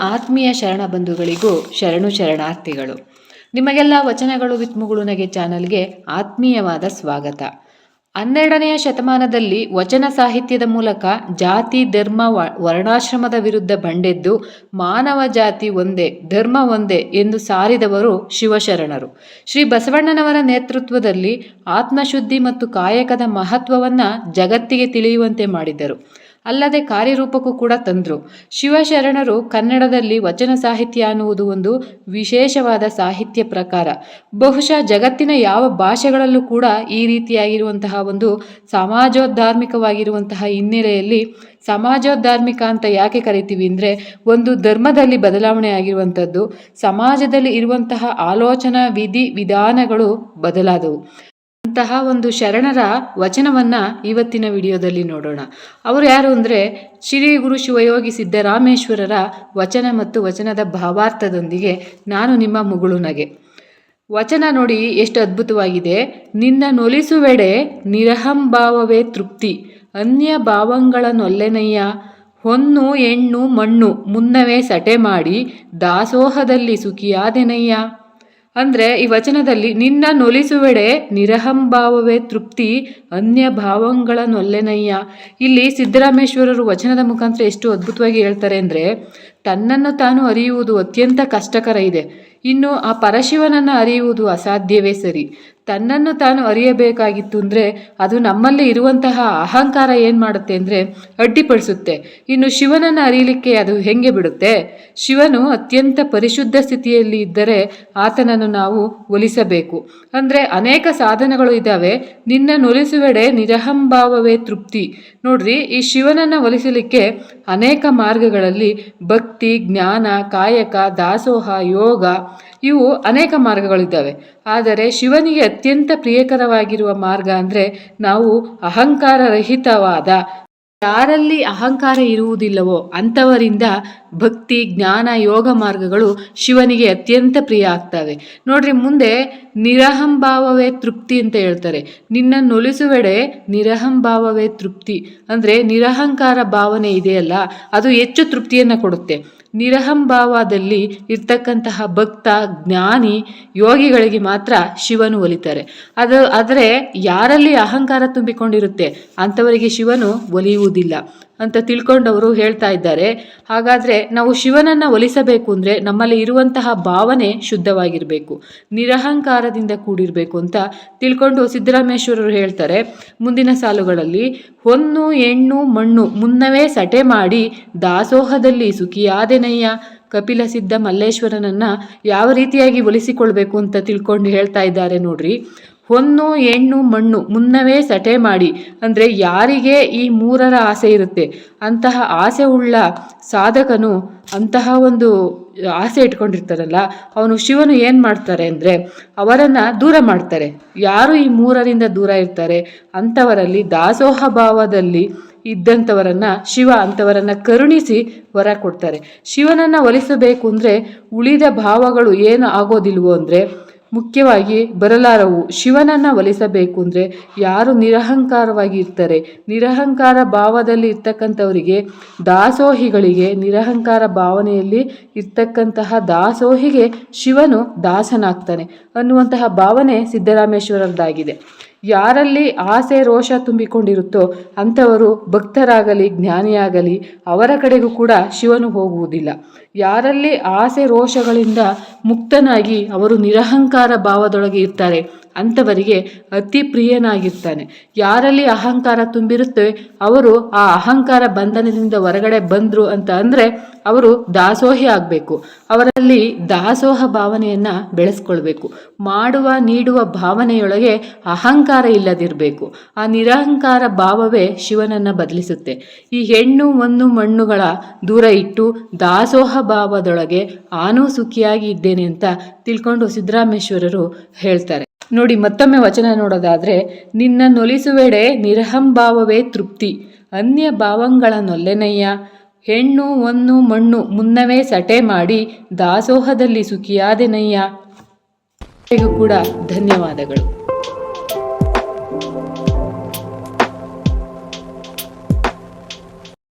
ಆತ್ಮೀಯ ಶರಣ ಬಂಧುಗಳಿಗೂ ಶರಣು ಶರಣಾರ್ಥಿಗಳು. ನಿಮಗೆಲ್ಲ ವಚನಗಳು ವಿತ್ ನಗೆ ಚಾನಲ್ಗೆ ಆತ್ಮೀಯವಾದ ಸ್ವಾಗತ. ಹನ್ನೆರಡನೆಯ ಶತಮಾನದಲ್ಲಿ ವಚನ ಸಾಹಿತ್ಯದ ಮೂಲಕ ಜಾತಿ, ಧರ್ಮ ವರ್ಣಾಶ್ರಮದ ವಿರುದ್ಧ ಬಂಡೆದ್ದು ಮಾನವ ಜಾತಿ ಒಂದೇ, ಧರ್ಮ ಒಂದೇ ಎಂದು ಸಾರಿದವರು ಶಿವಶರಣರು. ಶ್ರೀ ಬಸವಣ್ಣನವರ ನೇತೃತ್ವದಲ್ಲಿ ಆತ್ಮಶುದ್ಧಿ ಮತ್ತು ಕಾಯಕದ ಮಹತ್ವವನ್ನು ಜಗತ್ತಿಗೆ ತಿಳಿಯುವಂತೆ ಮಾಡಿದರು ಅಲ್ಲದೆ ಕಾರ್ಯರೂಪಕ್ಕೂ ಕೂಡ ತಂದರು. ಶಿವಶರಣರು ಕನ್ನಡದಲ್ಲಿ ವಚನ ಸಾಹಿತ್ಯ ಅನ್ನುವುದು ಒಂದು ವಿಶೇಷವಾದ ಸಾಹಿತ್ಯ ಪ್ರಕಾರ. ಬಹುಶಃ ಜಗತ್ತಿನ ಯಾವ ಭಾಷೆಗಳಲ್ಲೂ ಕೂಡ ಈ ರೀತಿಯಾಗಿರುವಂತಹ ಒಂದು ಸಮಾಜೋಧಾರ್ಮಿಕವಾಗಿರುವಂತಹ ಹಿನ್ನೆಲೆಯಲ್ಲಿ ಸಮಾಜೋಧಾರ್ಮಿಕ ಅಂತ ಯಾಕೆ ಕರಿತೀವಿ ಅಂದರೆ ಒಂದು ಧರ್ಮದಲ್ಲಿ ಬದಲಾವಣೆ ಆಗಿರುವಂಥದ್ದು. ಸಮಾಜದಲ್ಲಿ ಇರುವಂತಹ ಆಲೋಚನಾ ವಿಧಿ ವಿಧಾನಗಳು ಬದಲಾದವು. ಅಂತಹ ಒಂದು ಶರಣರ ವಚನವನ್ನ ಇವತ್ತಿನ ವಿಡಿಯೋದಲ್ಲಿ ನೋಡೋಣ. ಅವರು ಯಾರು ಅಂದರೆ ಶ್ರೀ ಗುರು ಶಿವಯೋಗಿ ಸಿದ್ದರಾಮೇಶ್ವರರ ವಚನ ಮತ್ತು ವಚನದ ಭಾವಾರ್ಥದೊಂದಿಗೆ ನಾನು ನಿಮ್ಮ ಮುಗುಳುನಗೆ ವಚನ ನೋಡಿ ಎಷ್ಟು ಅದ್ಭುತವಾಗಿದೆ. ನಿನ್ನ ನೊಲಿಸುವೆಡೆ ನಿರಹಂಭಾವವೇ ತೃಪ್ತಿ. ಅನ್ಯ ಭಾವಂಗಳನ್ನೊಲ್ಲೆನಯ್ಯ ಹೊನ್ನು ಹೆಣ್ಣು ಮಣ್ಣು ಮುನ್ನವೇ ಸಟೆ ಮಾಡಿ ದಾಸೋಹದಲ್ಲಿ ಸುಖಿಯಾದೆನಯ್ಯ. ಅಂದರೆ ಈ ವಚನದಲ್ಲಿ, ನಿನ್ನ ನೊಲಿಸುವೆಡೆ ನಿರಹಂಭಾವವೇ ತೃಪ್ತಿ ಅನ್ಯ ಭಾವಂಗಳ ನೊಲ್ಲೆನಯ್ಯ. ಇಲ್ಲಿ ಸಿದ್ದರಾಮೇಶ್ವರರು ವಚನದ ಮುಖಾಂತರ ಎಷ್ಟು ಅದ್ಭುತವಾಗಿ ಹೇಳ್ತಾರೆ ಅಂದರೆ ತನ್ನನ್ನು ತಾನು ಅರಿಯುವುದು ಅತ್ಯಂತ ಕಷ್ಟಕರ ಇದೆ. ಇನ್ನು ಆ ಪರಶಿವನನ್ನು ಅರಿಯುವುದು ಅಸಾಧ್ಯವೇ ಸರಿ. ತನ್ನನ್ನು ತಾನು ಅರಿಯಬೇಕಾಗಿತ್ತು ಅಂದರೆ ಅದು ನಮ್ಮಲ್ಲಿ ಇರುವಂತಹ ಅಹಂಕಾರ ಏನು ಮಾಡುತ್ತೆ ಅಂದರೆ ಅಡ್ಡಿಪಡಿಸುತ್ತೆ. ಇನ್ನು ಶಿವನನ್ನು ಅರಿಯಲಿಕ್ಕೆ ಅದು ಹೆಂಗೆ ಬಿಡುತ್ತೆ? ಶಿವನು ಅತ್ಯಂತ ಪರಿಶುದ್ಧ ಸ್ಥಿತಿಯಲ್ಲಿ ಇದ್ದರೆ ಆತನನ್ನು ನಾವು ಒಲಿಸಬೇಕು. ಅಂದರೆ ಅನೇಕ ಸಾಧನಗಳು ಇದ್ದಾವೆ ನಿನ್ನ ನೊಲಿಸುವೆಡೆ ನಿರಹಂಭಾವವೇ ತೃಪ್ತಿ. ನೋಡ್ರಿ, ಈ ಶಿವನನ್ನು ಒಲಿಸಲಿಕ್ಕೆ ಅನೇಕ ಮಾರ್ಗಗಳಲ್ಲಿ ಭಕ್ತಿ ಜ್ಞಾನ, ಕಾಯಕ, ದಾಸೋಹ, ಯೋಗ ಇವು ಅನೇಕ ಮಾರ್ಗಗಳಿದ್ದಾವೆ. ಆದರೆ ಶಿವನಿಗೆ ಅತ್ಯಂತ ಪ್ರಿಯಕರವಾಗಿರುವ ಮಾರ್ಗ ಅಂದರೆ ನಾವು ಅಹಂಕಾರರಹಿತವಾದ ಯಾರಲ್ಲಿ ಅಹಂಕಾರ ಇರುವುದಿಲ್ಲವೋ ಅಂಥವರಿಂದ ಭಕ್ತಿ, ಜ್ಞಾನ, ಯೋಗ ಮಾರ್ಗಗಳು ಶಿವನಿಗೆ ಅತ್ಯಂತ ಪ್ರಿಯ ಆಗ್ತವೆ. ನೋಡ್ರಿ, ಮುಂದೆ ನಿರಹಂಭಾವವೇ ತೃಪ್ತಿ ಅಂತ ಹೇಳ್ತಾರೆ. ನಿನ್ನ ನೊಲಿಸುವೆಡೆ ನಿರಹಂಭಾವವೇ ತೃಪ್ತಿ. ಅಂದರೆ ನಿರಹಂಕಾರ ಭಾವನೆ ಇದೆಯಲ್ಲ, ಅದು ಹೆಚ್ಚು ತೃಪ್ತಿಯನ್ನು ಕೊಡುತ್ತೆ. ನಿರಹಂಭಾವದಲ್ಲಿ ಇರ್ತಕ್ಕಂತಹ ಭಕ್ತ, ಜ್ಞಾನಿ, ಯೋಗಿಗಳಿಗೆ ಮಾತ್ರ ಶಿವನು ಒಲಿತಾರೆ. ಅದು, ಆದರೆ ಯಾರಲ್ಲಿ ಅಹಂಕಾರ ತುಂಬಿಕೊಂಡಿರುತ್ತೆ? ಅಂಥವರಿಗೆ ಶಿವನು ಒಲಿಯುವುದಿಲ್ಲ. ಅಂತ ತಿಳ್ಕೊಂಡವರು ಹೇಳ್ತಾ ಇದ್ದಾರೆ. ಹಾಗಾದರೆ ನಾವು ಶಿವನನ್ನು ಒಲಿಸಬೇಕು ಅಂದರೆ ನಮ್ಮಲ್ಲಿ ಇರುವಂತಹ ಭಾವನೆ ಶುದ್ಧವಾಗಿರಬೇಕು, ನಿರಹಂಕಾರದಿಂದ ಕೂಡಿರಬೇಕು ಅಂತ ತಿಳ್ಕೊಂಡು ಸಿದ್ದರಾಮೇಶ್ವರರು ಹೇಳ್ತಾರೆ. ಮುಂದಿನ ಸಾಲುಗಳಲ್ಲಿ, ಹೊನ್ನು, ಹೆಣ್ಣು, ಮಣ್ಣು ಮುನ್ನವೇ ಸಟೆ ಮಾಡಿ ದಾಸೋಹದಲ್ಲಿ ಸುಖಿಯಾದೆನಯ್ಯ, ಕಪಿಲ ಸಿದ್ಧ ಮಲ್ಲೇಶ್ವರನನ್ನ ಯಾವ ರೀತಿಯಾಗಿ ಒಲಿಸಿಕೊಳ್ಬೇಕು ಅಂತ ತಿಳ್ಕೊಂಡು ಹೇಳ್ತಾ ಇದ್ದಾರೆ ನೋಡ್ರಿ. ಹೊನ್ನು, ಹೆಣ್ಣು, ಮಣ್ಣು ಮುನ್ನವೇ ಸಟೆ ಮಾಡಿ. ಅಂದರೆ ಯಾರಿಗೆ ಈ ಮೂರರ ಆಸೆ ಇರುತ್ತೆ? ಅಂತಹ ಆಸೆ ಉಳ್ಳ ಸಾಧಕನು ಅಂತಹ ಒಂದು ಆಸೆ ಇಟ್ಕೊಂಡಿರ್ತಾರಲ್ಲ, ಅವನು ಶಿವನು ಏನು ಮಾಡ್ತಾರೆ ಅಂದರೆ ಅವರನ್ನು ದೂರ ಮಾಡ್ತಾರೆ. ಯಾರು ಈ ಮೂರರಿಂದ ದೂರ ಇರ್ತಾರೆ? ಅಂಥವರಲ್ಲಿ ದಾಸೋಹ ಭಾವದಲ್ಲಿ ಇದ್ದಂಥವರನ್ನು ಶಿವ ಅಂಥವರನ್ನು ಕರುಣಿಸಿ ವರ ಕೊಡ್ತಾರೆ. ಶಿವನನ್ನು ಒಲಿಸಬೇಕು ಅಂದರೆ ಉಳಿದ ಭಾವಗಳು ಏನು ಆಗೋದಿಲ್ವೋ ಅಂದರೆ ಮುಖ್ಯವಾಗಿ ಬರಲಾರವು ಶಿವನನ್ನು ಒಲಿಸಬೇಕು ಅಂದರೆ ಯಾರು ನಿರಹಂಕಾರವಾಗಿ ಇರ್ತಾರೆ. ನಿರಹಂಕಾರ ಭಾವದಲ್ಲಿ ಇರ್ತಕ್ಕಂಥವರಿಗೆ ದಾಸೋಹಿಗಳಿಗೆ ನಿರಹಂಕಾರ ಭಾವನೆಯಲ್ಲಿ ಇರ್ತಕ್ಕಂತಹ ದಾಸೋಹಿಗೆ ಶಿವನು ದಾಸನಾಗ್ತಾನೆ ಅನ್ನುವಂತಹ ಭಾವನೆ ಸಿದ್ದರಾಮೇಶ್ವರದ್ದಾಗಿದೆ. ಯಾರಲ್ಲಿ ಆಸೆ ರೋಷ ತುಂಬಿಕೊಂಡಿರುತ್ತೋ ಅಂಥವರು ಭಕ್ತರಾಗಲಿ, ಜ್ಞಾನಿಯಾಗಲಿ ಅವರ ಕಡೆಗೂ ಕೂಡ ಶಿವನು ಹೋಗುವುದಿಲ್ಲ. ಯಾರಲ್ಲಿ ಆಸೆ ರೋಷಗಳಿಂದ ಮುಕ್ತನಾಗಿ ಅವರು ನಿರಹಂಕಾರ ಭಾವದೊಳಗೆ ಇರ್ತಾರೆ. ಅಂಥವರಿಗೆ ಅತಿ ಪ್ರಿಯನಾಗಿರ್ತಾನೆ. ಯಾರಲ್ಲಿ ಅಹಂಕಾರ ತುಂಬಿರುತ್ತೆ ಅವರು ಆ ಅಹಂಕಾರ ಬಂಧನದಿಂದ ಹೊರಗಡೆ ಬಂದರು ಅಂತ ಅಂದರೆ ಅವರು ದಾಸೋಹಿ ಆಗಬೇಕು. ಅವರಲ್ಲಿ ದಾಸೋಹ ಭಾವನೆಯನ್ನು ಬೆಳೆಸ್ಕೊಳ್ಬೇಕು. ಮಾಡುವ, ನೀಡುವ ಭಾವನೆಯೊಳಗೆ ಅಹಂಕಾರ ಇಲ್ಲದಿರಬೇಕು. ಆ ನಿರಹಂಕಾರ ಭಾವವೇ ಶಿವನನ್ನು ಬದಲಿಸುತ್ತೆ. ಈ ಹೆಣ್ಣು ಒಂದು ಮಣ್ಣುಗಳ ದೂರ ಇಟ್ಟು ದಾಸೋಹ ಭಾವದೊಳಗೆ ಆನೂ ಸುಖಿಯಾಗಿ ಇದ್ದೇನೆ ಅಂತ ತಿಳ್ಕೊಂಡು ಸಿದ್ದರಾಮೇಶ್ವರರು ಹೇಳ್ತಾರೆ. ನೋಡಿ, ಮತ್ತೊಮ್ಮೆ ವಚನ ನೋಡೋದಾದ್ರೆ, ನಿನ್ನ ನೊಲಿಸುವೆಡೆ ನಿರಹಂಭಾವವೇ ತೃಪ್ತಿ, ಅನ್ಯ ಭಾವಂಗಳ ನೊಲ್ಲೆನಯ್ಯ, ಹೆಣ್ಣು ಒನ್ನು ಮಣ್ಣು, ಮುನ್ನವೇ ಸಟೆ ಮಾಡಿ ದಾಸೋಹದಲ್ಲಿ ಸುಖಿಯಾದೆನಯ್ಯ. ಕೂಡ ಧನ್ಯವಾದಗಳು.